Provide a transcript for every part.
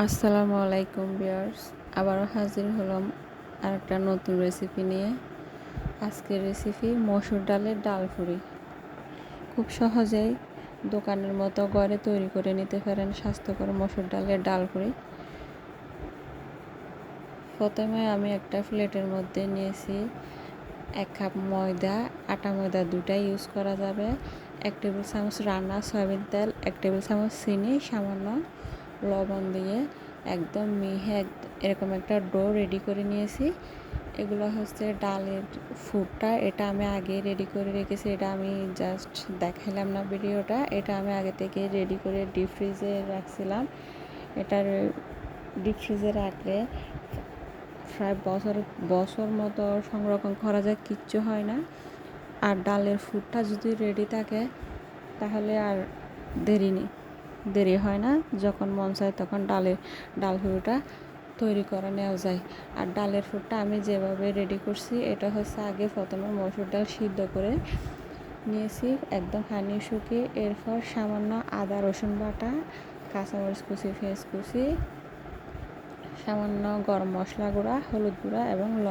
আসসালামু আলাইকুম বিয়ার্স আবারও হাজির হলাম আর একটা নতুন রেসিপি নিয়ে। আজকের রেসিপি মসুর ডালের ডাল ফুরি খুব সহজেই দোকানের মতো ঘরে তৈরি করে নিতে পারেন স্বাস্থ্যকর মসুর ডালের ডাল ফুরি প্রথমে আমি একটা প্লেটের মধ্যে নিয়েছি এক কাপ ময়দা, আটা ময়দা দুটাই ইউজ করা যাবে। এক টেবিল চামচ রান্না, সয়াবিন তেল, এক টেবিল চামচ চিনি, সামান্য লবণ দিয়ে একদম মিহে এরকম একটা ডো রেডি করে নিয়েছি। এগুলো হচ্ছে ডালের ফুডটা এটা আমি আগে রেডি করে রেখেছি, এটা আমি জাস্ট দেখাইলাম না ভিডিওটা, এটা আমি আগে থেকে রেডি করে ডিপ ফ্রিজে রাখছিলাম। এটার ডিপ ফ্রিজে রাখলে প্রায় বছর বছর মতো সংরক্ষণ করা যায়, কিচ্ছু হয় না। আর ডালের ফুডটা যদি রেডি থাকে, তাহলে আর দেরি নেই। দেরি হয় না, যখন মন চায় তখন ডালের, ডাল হুড়োটা তৈরি করে নেওয়া যায়। আর ডালের ফুটটা আমি যেভাবে রেডি করছি, এটা হচ্ছে আগে প্রথমে মসুর ডাল সিদ্ধ করে নিয়েছি, একদম হানি শুকিয়ে, এরপর সামান্য আদা, রসুন বাটা, কাঁচামরিচ কুচি, পেঁয়াজ কুচি, সামান্য গরম মশলা গুঁড়া, হলুদ গুঁড়া এবং ল,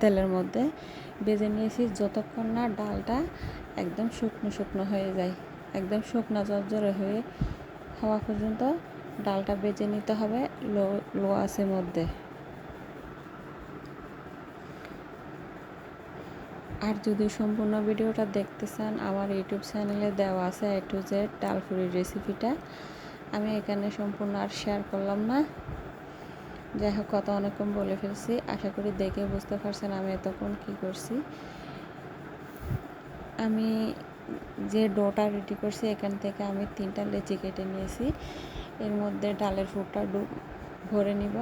তেলের মধ্যে বেজে নিয়েছি, যতক্ষণ না ডালটা একদম শুকনো শুকনো হয়ে যায়। একদম শুকনো জর্জরে হয়ে হওয়া পর্যন্ত ডালটা বেজে নিতে হবে লো লো আছে মধ্যে। আর যদি সম্পূর্ণ ভিডিওটা দেখতে চান, আমার ইউটিউব চ্যানেলে দেওয়া আছে এ টু জেড ডালপুরির রেসিপিটা আমি এখানে সম্পূর্ণ আর শেয়ার করলাম না। যাই হোক, কথা অনেকক্ষণ বলে ফেলছি। আশা করি দেখে বুঝতে পারছেন আমি এতক্ষণ কী করছি। আমি যে ডোটা রেডি করছি, এখান থেকে আমি তিনটা লেচি কেটে নিয়েছি। এর মধ্যে ডালের ফুটটা ভরে নিব।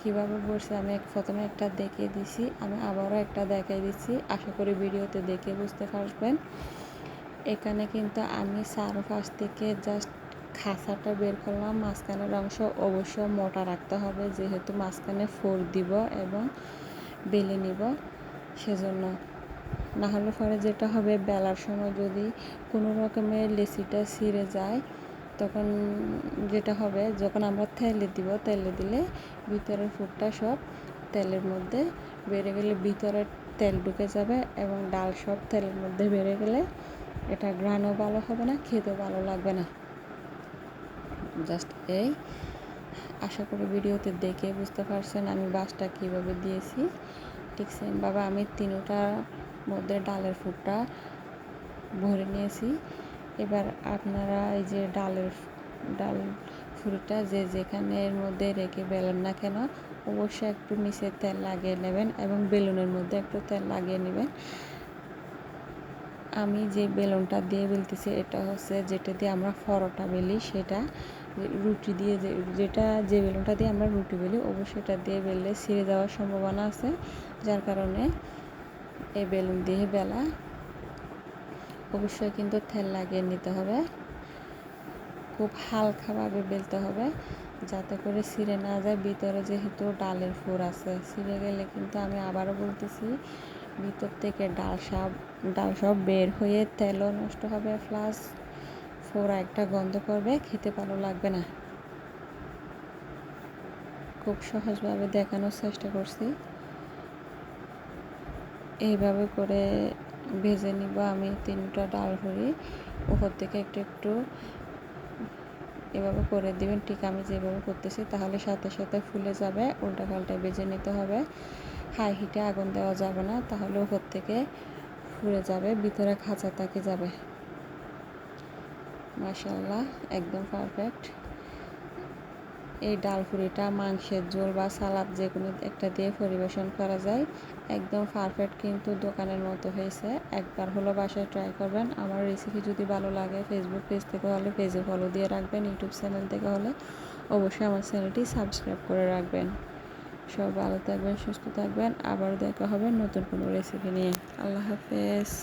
কীভাবে ভরছি আমি প্রথমে একটা দেখিয়ে দিছি, আমি আবারও একটা দেখাই দিচ্ছি। আশা করি ভিডিওতে দেখে বুঝতে পারবেন। এখানে কিন্তু আমি চারপাশ থেকে জাস্ট খাসাটা বের করলাম। মাঝখানের অংশ অবশ্য মোটা রাখতে হবে, যেহেতু মাঝখানে ফোর দিব এবং বেলে নিব। সেজন্য না হলে পরে যেটা হবে, বেলার সময় যদি কোনো রকমের লেসিটা ছিঁড়ে যায়, তখন যেটা হবে, যখন আমরা তেলে দিব, তেলে দিলে ভিতরের ফুটটা সব তেলের মধ্যে বেড়ে গেলে ভিতরে তেল ঢুকে যাবে এবং ডাল সব তেলের মধ্যে বেড়ে গেলে এটা গ্রানও ভালো হবে না, খেতেও ভালো লাগবে না। জাস্ট এই। আশা করি ভিডিওতে দেখে বুঝতে পারছেন আমি বাসটা কীভাবে দিয়েছি। ঠিক সেমভাবে আমি তিনোটার মধ্যে ডালের ফুটটা ভরে নিয়েছি। এবার আপনারা এই যে ডালের ডাল ফুলটা যে যেখানে এর মধ্যে রেখে বেলেন না কেন, অবশ্যই একটু নিচে তেল লাগিয়ে নেবেন এবং বেলুনের মধ্যে একটু তেল লাগিয়ে নেবেন। আমি যে বেলুনটা দিয়ে বেলতেছি, এটা হচ্ছে যেটা দিয়ে আমরা পরোটা বেলি, সেটা রুটি দিয়ে যেটা যে বেলুনটা দিয়ে আমরা রুটি বেলি, অবশ্যই এটা দিয়ে বেললে ছিঁড়ে যাওয়ার সম্ভাবনা আছে। যার কারণে এই বেলুন দিয়ে বেলা। অবশ্যই কিন্তু তেল লাগিয়ে নিতে হবে। খুব হালকাভাবে বেলতে হবে যাতে করে ছিঁড়ে না যায়। ভিতরে যেহেতু ডালের ফুর আছে, ছিঁড়ে গেলে কিন্তু আমি আবারও বলতেছি, ভিতর থেকে ডাল সব ডাল সব বের হয়ে তেলও নষ্ট হবে। প্লাস ফোড়া একটা গন্ধ করবে, খেতে ভালো লাগবে না। খুব সহজভাবে দেখানোর চেষ্টা করছি। এইভাবে করে ভেজে নিব আমি তিনটা ডাল ভরি উপর থেকে একটু একটু এভাবে করে দিবেন। ঠিক আমি যেভাবে করতেছি তাহলে সাথে সাথে ফুলে যাবে, উল্টা পাল্টায় ভেজে নিতে হবে। হাই হিটে আগুন দেওয়া যাবে না, তাহলে উপর থেকে ফুলে যাবে, ভিতরে খাঁচা তাকে যাবে। মাশাল্লাহ একদম পারফেক্ট এই ডাল ফুরিটা মাংসের ঝোল বা সালাদ যে কোনো একটা দিয়ে পরিবেশন করা যায়। একদম পারফেক্ট কিন্তু দোকানের মতো হয়েছে। একবার হলো বাসায় ট্রাই করবেন। আমার রেসিপি যদি ভালো লাগে ফেসবুক পেজ থেকে হলে পেজে ফলো দিয়ে রাখবেন। ইউটিউব চ্যানেল থেকে হলে অবশ্যই আমার চ্যানেলটি সাবস্ক্রাইব করে রাখবেন। সব ভালো থাকবেন, সুস্থ থাকবেন। আবার দেখা হবে নতুন কোনো রেসিপি নিয়ে। আল্লাহ হাফেজ।